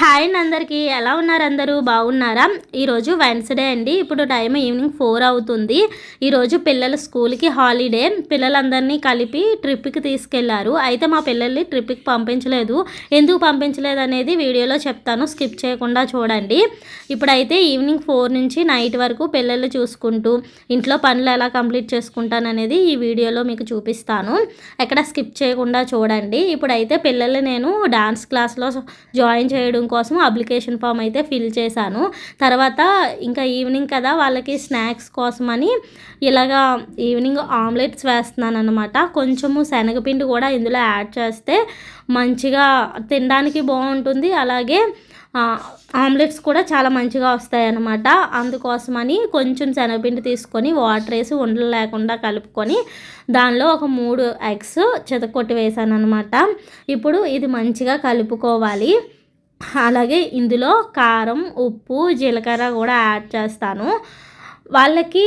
Hi అండి అందరికీ. ఎలా ఉన్నారు అందరూ? బాగున్నారా? ఈరోజు వెన్స్డే అండి. ఇప్పుడు టైం ఈవినింగ్ ఫోర్ అవుతుంది. ఈరోజు పిల్లల స్కూల్కి హాలిడే. పిల్లలందరినీ కలిపి ట్రిప్కి తీసుకెళ్ళారు. అయితే మా పిల్లల్ని ట్రిప్కి పంపించలేదు. ఎందుకు పంపించలేదు అనేది వీడియోలో చెప్తాను. స్కిప్ చేయకుండా చూడండి. ఇప్పుడైతే ఈవినింగ్ ఫోర్ నుంచి నైట్ వరకు పిల్లలు చూసుకుంటూ ఇంట్లో పనులు ఎలా కంప్లీట్ చేసుకుంటాను అనేది ఈ వీడియోలో మీకు చూపిస్తాను. ఎక్కడ స్కిప్ చేయకుండా చూడండి. ఇప్పుడైతే పిల్లలు నేను డాన్స్ క్లాస్లో జాయిన్ చేయడం కోసం అప్లికేషన్ ఫామ్ అయితే ఫిల్ చేశాను. తర్వాత ఇంకా ఈవినింగ్ కదా వాళ్ళకి స్నాక్స్ కోసమని ఇలాగా ఈవినింగ్ ఆమ్లెట్స్ వేస్తున్నాను అనమాట కొంచెము శనగపిండి కూడా ఇందులో యాడ్ చేస్తే మంచిగా తినడానికి బాగుంటుంది. అలాగే ఆమ్లెట్స్ కూడా చాలా మంచిగా వస్తాయి అన్నమాట అందుకోసమని కొంచెం శనగపిండి తీసుకొని వాటర్ వేసి ఉండలు లేకుండా కలుపుకొని దానిలో ఒక మూడు ఎగ్స్ చెతకొట్టి వేసాను అనమాట ఇప్పుడు ఇది మంచిగా కలుపుకోవాలి. అలాగే ఇందులో కారం ఉప్పు జీలకర్ర కూడా యాడ్ చేస్తాను. వాళ్ళకి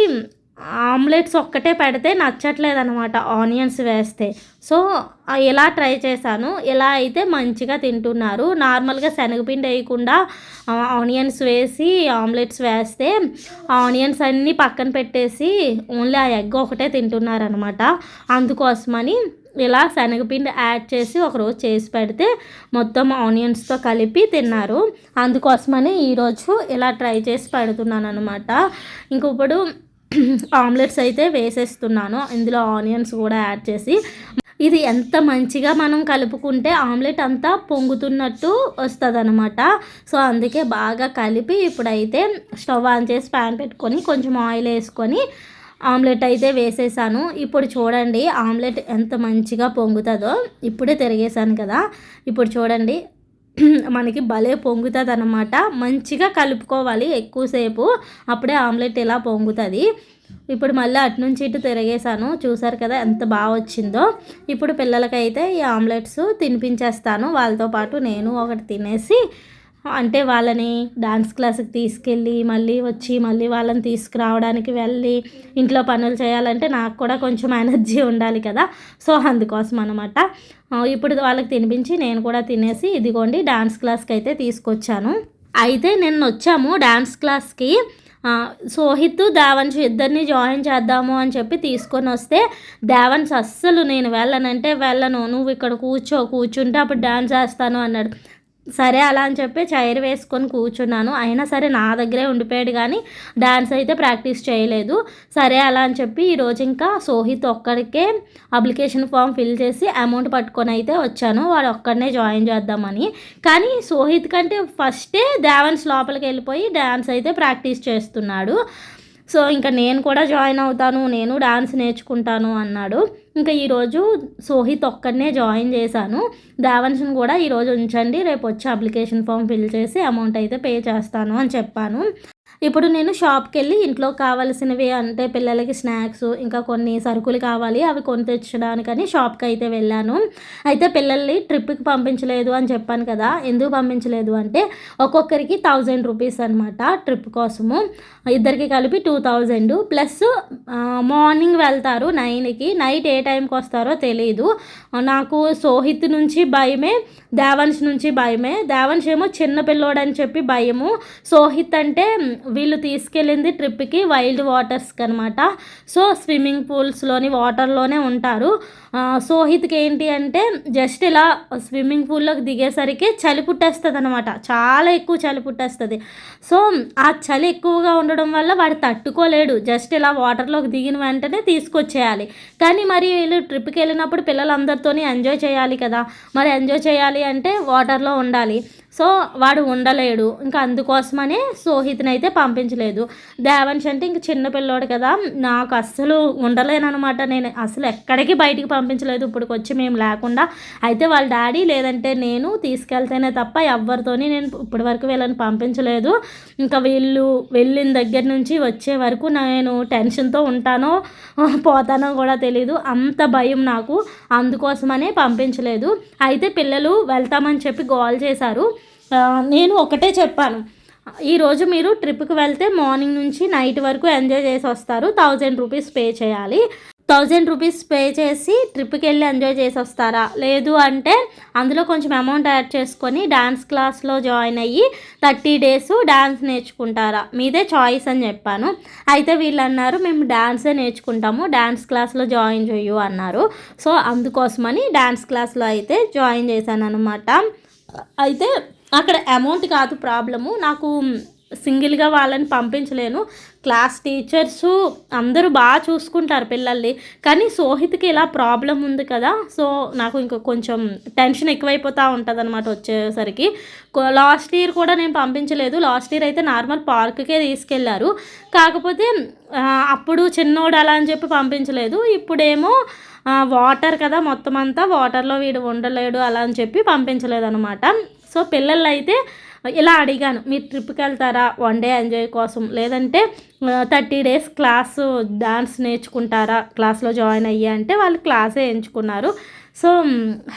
ఆమ్లెట్స్ ఒక్కటే పెడితే నచ్చట్లేదు అనమాట ఆనియన్స్ వేస్తే. సో ఇలా ట్రై చేశాను. ఇలా అయితే మంచిగా తింటున్నారు. నార్మల్గా శనగపిండి వేయకుండా ఆనియన్స్ వేసి ఆమ్లెట్స్ వేస్తే ఆనియన్స్ అన్నీ పక్కన పెట్టేసి ఓన్లీ ఆ ఎగ్ ఒకటే తింటున్నారనమాట అందుకోసమని ఇలా శనగపిండి యాడ్ చేసి ఒకరోజు చేసి పెడితే మొత్తం ఆనియన్స్తో కలిపి తిన్నారు. అందుకోసమని ఈరోజు ఇలా ట్రై చేసి పెడుతున్నాను అనమాట ఇంకొప్పుడు ఆమ్లెట్స్ అయితే వేసేస్తున్నాను. ఇందులో ఆనియన్స్ కూడా యాడ్ చేసి. ఇది ఎంత మంచిగా మనం కలుపుకుంటే ఆమ్లెట్ అంతా పొంగుతున్నట్టు వస్తుంది అనమాట సో అందుకే బాగా కలిపి ఇప్పుడైతే స్టవ్ ఆన్ చేసి ప్యాన్ పెట్టుకొని కొంచెం ఆయిల్ వేసుకొని ఆమ్లెట్ అయితే వేసేసాను. ఇప్పుడు చూడండి ఆమ్లెట్ ఎంత మంచిగా పొంగుతుందో. ఇప్పుడే తిరిగేసాను కదా. ఇప్పుడు చూడండి మనకి భలే పొంగుతుంది అనమాట మంచిగా కలుపుకోవాలి ఎక్కువసేపు. అప్పుడే ఆమ్లెట్ ఇలా పొంగుతుంది. ఇప్పుడు మళ్ళీ అటు నుంచి ఇటు తిరిగేసాను. చూసారు కదా ఎంత బాగా వచ్చిందో. ఇప్పుడు పిల్లలకైతే ఈ ఆమ్లెట్స్ తినిపించేస్తాను. వాళ్ళతో పాటు నేను ఒకటి తినేసి అంటే వాళ్ళని డాన్స్ క్లాస్కి తీసుకెళ్ళి మళ్ళీ వచ్చి మళ్ళీ వాళ్ళని తీసుకురావడానికి వెళ్ళి ఇంట్లో పనులు చేయాలంటే నాకు కూడా కొంచెం ఎనర్జీ ఉండాలి కదా. సో అందుకోసం అనమాట ఇప్పుడు వాళ్ళకి తినిపించి నేను కూడా తినేసి ఇదిగోండి డాన్స్ క్లాస్కి అయితే తీసుకొచ్చాను. అయితే నిన్న వచ్చాము డాన్స్ క్లాస్కి సోహిత్ దేవన్స్ ఇద్దరిని జాయిన్ చేద్దాము అని చెప్పి తీసుకొని వస్తే దేవన్స్ అస్సలు నేను వెళ్ళనంటే వెళ్ళను. నువ్వు ఇక్కడ కూర్చో కూర్చుంటే అప్పుడు డాన్స్ చేస్తాను అన్నాడు. సరే అలా అని చెప్పి చైర్ వేసుకొని కూర్చున్నాను. అయినా సరే నా దగ్గరే ఉండిపోయాడు కానీ డాన్స్ అయితే ప్రాక్టీస్ చేయలేదు. సరే అలా అని చెప్పి ఈరోజు ఇంకా సోహిత్ ఒక్కడికే అప్లికేషన్ ఫామ్ ఫిల్ చేసి అమౌంట్ పట్టుకొని అయితే వచ్చాను. వాడు ఒక్కడనే జాయిన్ చేద్దామని. కానీ సోహిత్ కంటే ఫస్టే దేవన్స్ లోపలికి వెళ్ళిపోయి డాన్స్ అయితే ప్రాక్టీస్ చేస్తున్నాడు. సో ఇంకా నేను కూడా జాయిన్ అవుతాను. నేను డాన్స్ నేర్చుకుంటాను అన్నాడు. ఇంకా ఈరోజు సోహిత్ ఒక్కడనే జాయిన్ చేశాను. దావన్స్ని కూడా ఈరోజు ఉంచండి. రేపు వచ్చి అప్లికేషన్ ఫామ్ ఫిల్ చేసి అమౌంట్ అయితే పే చేస్తాను అని చెప్పాను. ఇప్పుడు నేను షాప్కి వెళ్ళి ఇంట్లో కావాల్సినవి అంటే పిల్లలకి స్నాక్స్ ఇంకా కొన్ని సరుకులు కావాలి అవి కొని తెచ్చడానికని షాప్కి అయితే వెళ్ళాను. అయితే పిల్లల్ని ట్రిప్కి పంపించలేదు అని చెప్పాను కదా ఎందుకు పంపించలేదు అంటే ఒక్కొక్కరికి థౌజండ్ రూపీస్ అనమాట ట్రిప్ కోసము. ఇద్దరికి కలిపి టూ థౌజండ్ ప్లస్ మార్నింగ్ వెళ్తారు నైన్కి నైట్ ఏ టైంకి వస్తారో తెలియదు నాకు సోహిత్ నుంచి భయమే దేవన్స్ నుంచి భయమే. దేవన్స్ ఏమో చిన్న పిల్లోడని చెప్పి భయము. సోహిత్ అంటే వీళ్ళు తీసుకెళ్ళింది ట్రిప్కి వైల్డ్ వాటర్స్కి అనమాట సో స్విమ్మింగ్ పూల్స్లోని వాటర్లోనే ఉంటారు. సోహిత్కి ఏంటి అంటే జస్ట్ ఇలా స్విమ్మింగ్ పూల్లోకి దిగేసరికి చలి పుట్టేస్తుంది అనమాట చాలా ఎక్కువ చలి పుట్టేస్తుంది. సో ఆ చలి ఎక్కువగా ఉండడం వల్ల వాడు తట్టుకోలేడు. జస్ట్ ఇలా వాటర్లోకి దిగిన వెంటనే తీసుకొచ్చేయాలి. కానీ మరి వీళ్ళు ట్రిప్కి వెళ్ళినప్పుడు పిల్లలందరితో ఎంజాయ్ చేయాలి కదా. మరి ఎంజాయ్ చేయాలి అంటే వాటర్లో ఉండాలి. సో వాడు ఉండలేడు. ఇంకా అందుకోసమనే సోహిత్ని అయితే పంపించలేదు. దేవన్ష్ అంటే ఇంక చిన్న పిల్లోడు కదా నాకు అస్సలు ఉండలేనమాట నేను అసలు ఎక్కడికి బయటికి పంపించలేదు. ఇప్పటికి వచ్చి మేము లేకుండా అయితే వాళ్ళ డాడీ లేదంటే నేను తీసుకెళ్తేనే తప్ప ఎవరితోని నేను ఇప్పటి వరకు వీళ్ళని పంపించలేదు. ఇంకా వీళ్ళు వెళ్ళిన దగ్గర నుంచి వచ్చే వరకు నేను టెన్షన్తో ఉంటానో పోతానో కూడా తెలీదు. అంత భయం నాకు. అందుకోసమనే పంపించలేదు. అయితే పిల్లలు వెళ్తామని చెప్పి గోల్ చేశారు. నేను ఒకటే చెప్పాను. ఈరోజు మీరు ట్రిప్కి వెళ్తే మార్నింగ్ నుంచి నైట్ వరకు ఎంజాయ్ చేసి వస్తారు. థౌజండ్ రూపీస్ పే చేయాలి. థౌజండ్ రూపీస్ పే చేసి ట్రిప్కి వెళ్ళి ఎంజాయ్ చేసి వస్తారా? లేదు అంటే అందులో కొంచెం అమౌంట్ యాడ్ చేసుకొని డ్యాన్స్ క్లాస్లో జాయిన్ అయ్యి థర్టీ డేస్ డ్యాన్స్ నేర్చుకుంటారా? మీదే చాయిస్ అని చెప్పాను. అయితే వీళ్ళు అన్నారు మేము డ్యాన్సే నేర్చుకుంటాము. డ్యాన్స్ క్లాస్లో జాయిన్ చేయు అన్నారు. సో అందుకోసమని డ్యాన్స్ క్లాస్లో అయితే జాయిన్ చేశాను అనమాట అయితే అక్కడ అమౌంట్ కాదు ప్రాబ్లము. నాకు సింగిల్గా వాళ్ళని పంపించలేను. క్లాస్ టీచర్స్ అందరూ బాగా చూసుకుంటారు పిల్లల్ని. కానీ సోహిత్కి ఇలా ప్రాబ్లం ఉంది కదా సో నాకు ఇంకా కొంచెం టెన్షన్ ఎక్కువైపోతూ ఉంటుంది అనమాట వచ్చేసరికి లాస్ట్ ఇయర్ కూడా నేను పంపించలేదు. లాస్ట్ ఇయర్ అయితే నార్మల్ పార్క్కే తీసుకెళ్ళారు. కాకపోతే అప్పుడు చిన్నోడు అలా అని చెప్పి పంపించలేదు. ఇప్పుడేమో వాటర్ కదా మొత్తం అంతా వాటర్లో వీడు ఉండలేడు అలా అని చెప్పి పంపించలేదు అనమాట సో పిల్లలు అయితే ఇలా అడిగాను మీరు ట్రిప్కి వెళ్తారా? వన్ డే ఎంజాయ్ కోసం? లేదంటే థర్టీ డేస్ క్లాసు డాన్స్ నేర్చుకుంటారా? క్లాస్లో జాయిన్ అయ్యి అంటే వాళ్ళు క్లాసే ఎంచుకున్నారు. సో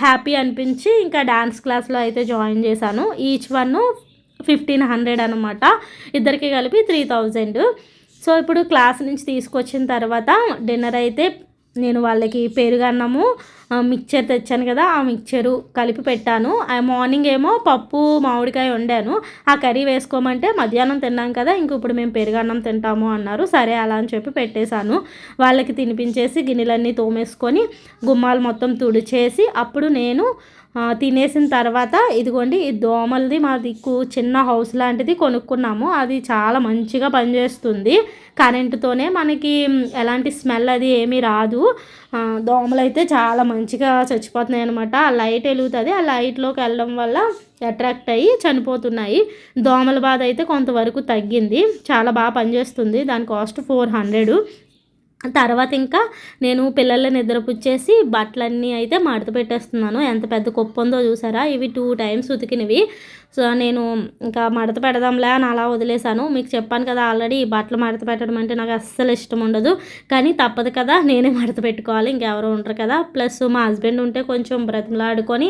హ్యాపీ అనిపించి ఇంకా డాన్స్ క్లాస్లో అయితే జాయిన్ చేశాను. ఈచ్ వన్ ఫిఫ్టీన్ హండ్రెడ్ అనమాట. ఇద్దరికి కలిపి త్రీ థౌజండ్. సో ఇప్పుడు క్లాస్ నుంచి తీసుకొచ్చిన తర్వాత డిన్నర్ అయితే నేను వాళ్ళకి పెరుగన్నము మిక్చర్ తెచ్చాను కదా ఆ మిక్చరు కలిపి పెట్టాను. మార్నింగ్ ఏమో పప్పు మామిడికాయ వండాను. ఆ కర్రీ వేసుకోమంటే మధ్యాహ్నం తిన్నాం కదా ఇంక ఇప్పుడు మేము పెరుగన్నం తింటాము అన్నారు. సరే అలా అని చెప్పి పెట్టేశాను. వాళ్ళకి తినిపించేసి గిన్నెలన్నీ తోమేసుకొని గుమ్మాలు మొత్తం తుడిచేసి అప్పుడు నేను తినేసిన తర్వాత ఇదిగోండి ఈ దోమలది మా చిన్న హౌస్ లాంటిది కొనుక్కున్నాము. అది చాలా మంచిగా పనిచేస్తుంది. కరెంటుతోనే మనకి ఎలాంటి స్మెల్ అది ఏమీ రాదు. దోమలు అయితే చాలా మంచిగా చచ్చిపోతున్నాయి అనమాట ఆ లైట్ వెలుగుతుంది. ఆ లైట్లోకి వెళ్ళడం వల్ల అట్రాక్ట్ అయ్యి చనిపోతున్నాయి. దోమల బాధ అయితే కొంతవరకు తగ్గింది. చాలా బాగా పనిచేస్తుంది. దాని కాస్ట్ ఫోర్ హండ్రెడ్. తర్వాత ఇంకా నేను పిల్లల్ని నిద్రపుచ్చేసి బట్టలన్నీ అయితే మడత పెట్టేస్తున్నాను. ఎంత పెద్ద కుప్ప ఉందో చూసారా? ఇవి టూ టైమ్స్ ఉతికినవి. సో నేను ఇంకా మడత పెడదాంలే అని అలా వదిలేశాను. మీకు చెప్పాను కదా ఆల్రెడీ ఈ బట్టలు మడత పెట్టడం అంటే నాకు అస్సలు ఇష్టం ఉండదు. కానీ తప్పదు కదా నేనే మడత పెట్టుకోవాలి ఇంకెవరు ఉండరు కదా. ప్లస్ మా హస్బెండ్ ఉంటే కొంచెం బ్రతిమలాడుకొని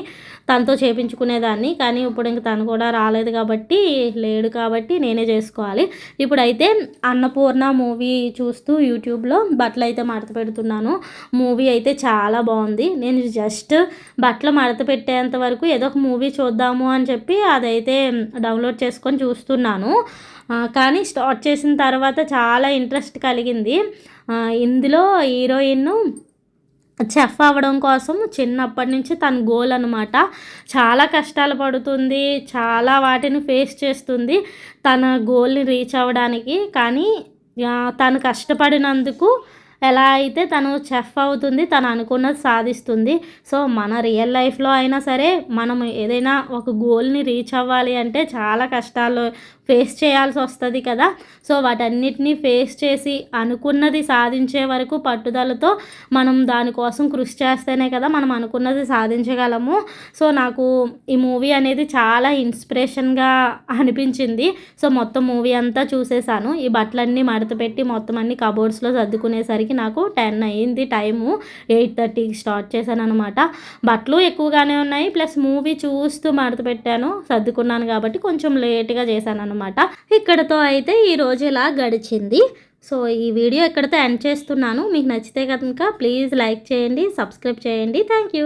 తనతో చేపించుకునేదాన్ని. కానీ ఇప్పుడు ఇంక తను కూడా రాలేదు కాబట్టి లేడు కాబట్టి నేనే చేసుకోవాలి. ఇప్పుడైతే అన్నపూర్ణ మూవీ చూస్తూ యూట్యూబ్లో బట్టలు అయితే మడత పెడుతున్నాను. మూవీ అయితే చాలా బాగుంది. నేను జస్ట్ బట్టలు మడత పెట్టేంత వరకు ఏదో ఒక మూవీ చూద్దాము అని చెప్పి అదే అయితే డౌన్లోడ్ చేసుకొని చూస్తున్నాను. కానీ స్టార్ట్ చేసిన తర్వాత చాలా ఇంట్రెస్ట్ కలిగింది. ఇందులో హీరోయిన్ చెఫ్ అవ్వడం కోసం చిన్నప్పటి నుంచి తన గోల్ అనమాట చాలా కష్టాలు పడుతుంది చాలా వాటిని ఫేస్ చేస్తుంది తన గోల్ని రీచ్ అవ్వడానికి. కానీ తను కష్టపడినందుకు ఎలా అయితే తను చెఫ్ అవుతుంది తను అనుకున్నది సాధిస్తుంది. సో మన రియల్ లైఫ్లో అయినా సరే మనం ఏదైనా ఒక గోల్ని రీచ్ అవ్వాలి అంటే చాలా కష్టాలు ఫేస్ చేయాల్సి వస్తుంది కదా. సో వాటన్నిటినీ ఫేస్ చేసి అనుకున్నది సాధించే వరకు పట్టుదలతో మనం దానికోసం కృషి చేస్తేనే కదా మనం అనుకున్నది సాధించగలము. సో నాకు ఈ మూవీ అనేది చాలా ఇన్స్పిరేషన్గా అనిపించింది. సో మొత్తం మూవీ అంతా చూసేసాను. ఈ బట్టలన్నీ మడత పెట్టి మొత్తం అన్ని కబోర్డ్స్లో సర్దుకునేసరికి నాకు టెన్ అయ్యింది టైము. ఎయిట్ థర్టీకి స్టార్ట్ చేశాను అనమాట బట్టలు ఎక్కువగానే ఉన్నాయి. ప్లస్ మూవీ చూస్తూ మడత పెట్టాను సర్దుకున్నాను కాబట్టి కొంచెం లేట్గా చేశాను అనమాట ఇక్కడతో అయితే ఈ రోజు ఇలా గడిచింది. సో ఈ వీడియో ఇక్కడితో ఎండ్ చేస్తున్నాను. మీకు నచ్చితే కనుక ప్లీజ్ లైక్ చేయండి సబ్స్క్రైబ్ చేయండి. Thank you.